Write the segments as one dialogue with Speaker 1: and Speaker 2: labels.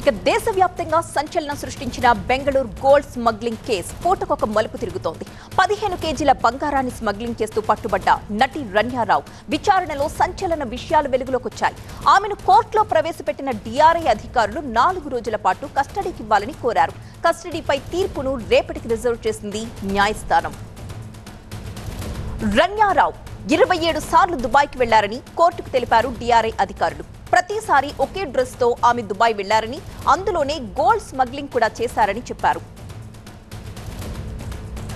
Speaker 1: ఇక దేశవ్యాప్తంగా సంచలనం సృష్టించిన బెంగళూరు గోల్డ్ స్మగ్లింగ్ కేసు పూటకొక మలుపు తిరుగుతోంది. పదిహేను కేజీల బంగారాన్ని స్మగ్లింగ్ చేస్తూ పట్టుబడ్డ నటి రన్యారావు విచారణలో సంచలన విషయాలు వెలుగులోకొచ్చాయి. ఆమెను కోర్టులో ప్రవేశపెట్టిన డిఆర్ఐ అధికారులు నాలుగు రోజుల పాటు కస్టడీకి ఇవ్వాలని కోరారు. కస్టడీపై తీర్పును రేపటికి రిజర్వ్ చేసింది న్యాయస్థానం. రన్యారావు ఇరవై ఏడు సార్లు దుబాయ్కి వెళ్ళారని కోర్టుకు తెలిపారు డిఆర్ఐ అధికారులు. ప్రతిసారి ఒకే డ్రెస్తో ఆమె దుబాయ్ వెళ్ళారని అందులోనే గోల్డ్ స్మగ్లింగ్ కూడా చేశారని చెప్పారు.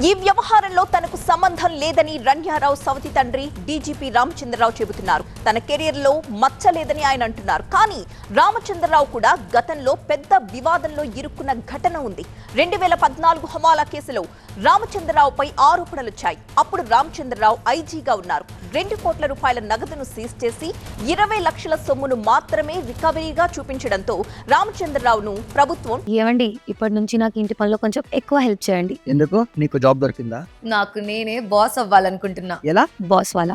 Speaker 1: ఈ వ్యవహారంలో తనకు సంబంధం లేదని రన్యారావు సవతి తండ్రి డీజీపీ రామచంద్రరావు చెబుతున్నారు. తన కెరీర్లో మచ్చ లేదని ఆయన అంటున్నారు. కానీ రామచంద్రరావు కూడా గతంలో పెద్ద వివాదంలో ఇరుక్కున్న ఘటన ఉంది. రెండు వేల పద్నాలుగు హవాలా కేసులో రామచంద్రరావుపై ఆరోపణలు వచ్చాయి. అప్పుడు రామచంద్రరావు ఐజీగా ఉన్నారు. రెండు కోట్ల రూపాయల నగదును సీజ్ చేసి ఇరవై లక్షల సొమ్మును మాత్రమే రికవరీగా చూపించడంతో రామచంద్రరావును ప్రభుత్వం
Speaker 2: ఏమండి ఇప్పటి నుంచి నాకు ఇంటి పనిలో కొంచెం ఎక్కువ హెల్ప్ చేయండి.
Speaker 3: ఎందుకు? నీకు జాబ్ దొరికిందా?
Speaker 4: నాకు నేనే బాస్ అవ్వాలనుకుంటున్నా.
Speaker 3: ఎలా?
Speaker 2: బాస్ వాళ్ళ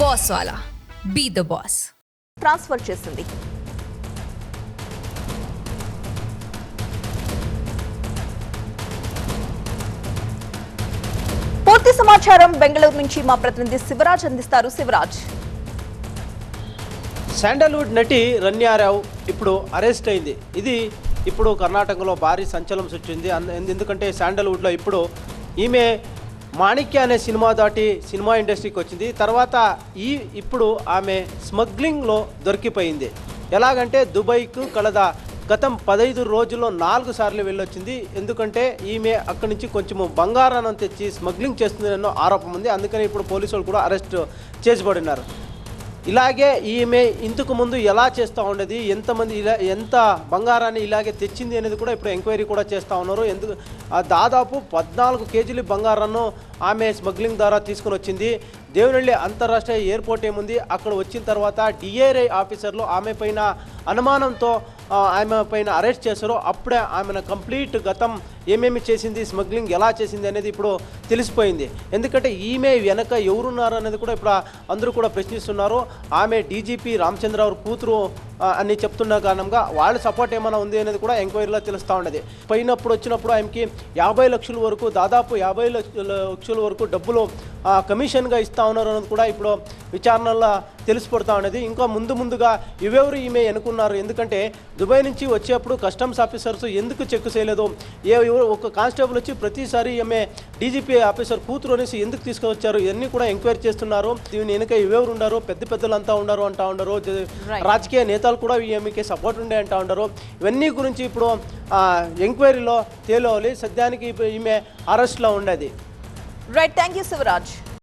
Speaker 4: boss Wala. Be the boss.
Speaker 1: Transfer చేసింది పూర్తి సమాచారం బెంగళూరు నుంచి మా ప్రతినిధి శివరాజ్ అందిస్తారు. శివరాజ్.
Speaker 5: శాండల్వుడ్ నటి రన్యారావు ఇప్పుడు అరెస్ట్ అయింది. ఇది ఇప్పుడు కర్ణాటకలో భారీ సంచలనం సృష్టింది. ఎందుకంటే శాండల్వుడ్లో ఇప్పుడు ఈమె మాణిక్య అనే సినిమా దాటి సినిమా ఇండస్ట్రీకి వచ్చింది. తర్వాత ఈ ఇప్పుడు ఆమె స్మగ్లింగ్లో దొరికిపోయింది. ఎలాగంటే దుబాయ్కు కలద గతం పదహైదు రోజుల్లో నాలుగు సార్లు వెళ్ళొచ్చింది. ఎందుకంటే ఈమె అక్కడి నుంచి కొంచెము బంగారాన్ని తెచ్చి స్మగ్లింగ్ చేస్తుందన్న ఆరోపం ఉంది. అందుకని ఇప్పుడు పోలీసులు కూడా అరెస్ట్ చేసిబడినారు ఇలాగే ఈమె ఇంతకు ముందు ఎలా చేస్తూ ఉండేది? ఎంతమంది ఇలా ఎంత బంగారాన్ని ఇలాగే తెచ్చింది అనేది కూడా ఇప్పుడు ఎంక్వైరీ కూడా చేస్తూ ఉన్నారు. ఎందుకు దాదాపు పద్నాలుగు కేజీలు బంగారాన్ని ఆమె స్మగ్లింగ్ ద్వారా తీసుకుని వచ్చింది. దేవనహಳ್ಳಿ అంతర్రాష్ట్రీయ ఎయిర్పోర్ట్ ఏముంది? అక్కడ వచ్చిన తర్వాత డిఏర్ఐ ఆఫీసర్లు ఆమె పైన అనుమానంతో ఆమె పైన అరెస్ట్ చేశారో. అప్పుడే ఆమెను కంప్లీట్ గతం ఏమేమి చేసింది స్మగ్లింగ్ ఎలా చేసింది అనేది ఇప్పుడు తెలిసిపోయింది. ఎందుకంటే ఈమె వెనక ఎవరున్నారు అనేది కూడా ఇప్పుడు అందరూ కూడా ప్రశ్నిస్తున్నారు. ఆమె డీజీపీ రామచంద్రరావు కూతురు అని చెప్తున్న కారణంగా వాళ్ళ సపోర్ట్ ఏమైనా ఉంది అనేది కూడా ఎంక్వైరీలో తెలుస్తూ ఉన్నది. పోయినప్పుడు వచ్చినప్పుడు ఆమెకి యాభై లక్షల వరకు దాదాపు యాభై లక్షల లక్షల వరకు డబ్బులు కమిషన్గా ఇస్తూ ఉన్నారు అనేది కూడా ఇప్పుడు విచారణలో తెలిసిపడుతూ ఉన్నది ఇంకా ముందు ముందుగా ఇవెవరు ఈమె ఎన్నుకున్నారు ఎందుకంటే దుబాయ్ నుంచి వచ్చేప్పుడు కస్టమ్స్ ఆఫీసర్స్ ఎందుకు చెక్ చేయలేదు? ఏ ఒక కానిస్టేబుల్ వచ్చి ప్రతిసారి ఈమె డీజీపీ ఆఫీసర్ కూతురు అనేసి ఎందుకు తీసుకొచ్చారు ఇవన్నీ కూడా ఎంక్వైరీ చేస్తున్నారు. దీని వెనుక ఇవెవరు ఉన్నారు పెద్ద పెద్దలంతా ఉన్నారు అంటా ఉన్నారు. రాజకీయ నేతలు కూడా ఈమెకి సపోర్ట్ ఉండే అంటా ఉన్నారు ఇవన్నీ గురించి ఇప్పుడు ఎంక్వైరీలో తేలవాలి సద్యానికి ఇప్పుడు ఈమె అరెస్ట్లో ఉండేది.
Speaker 1: Right thank you Shivraj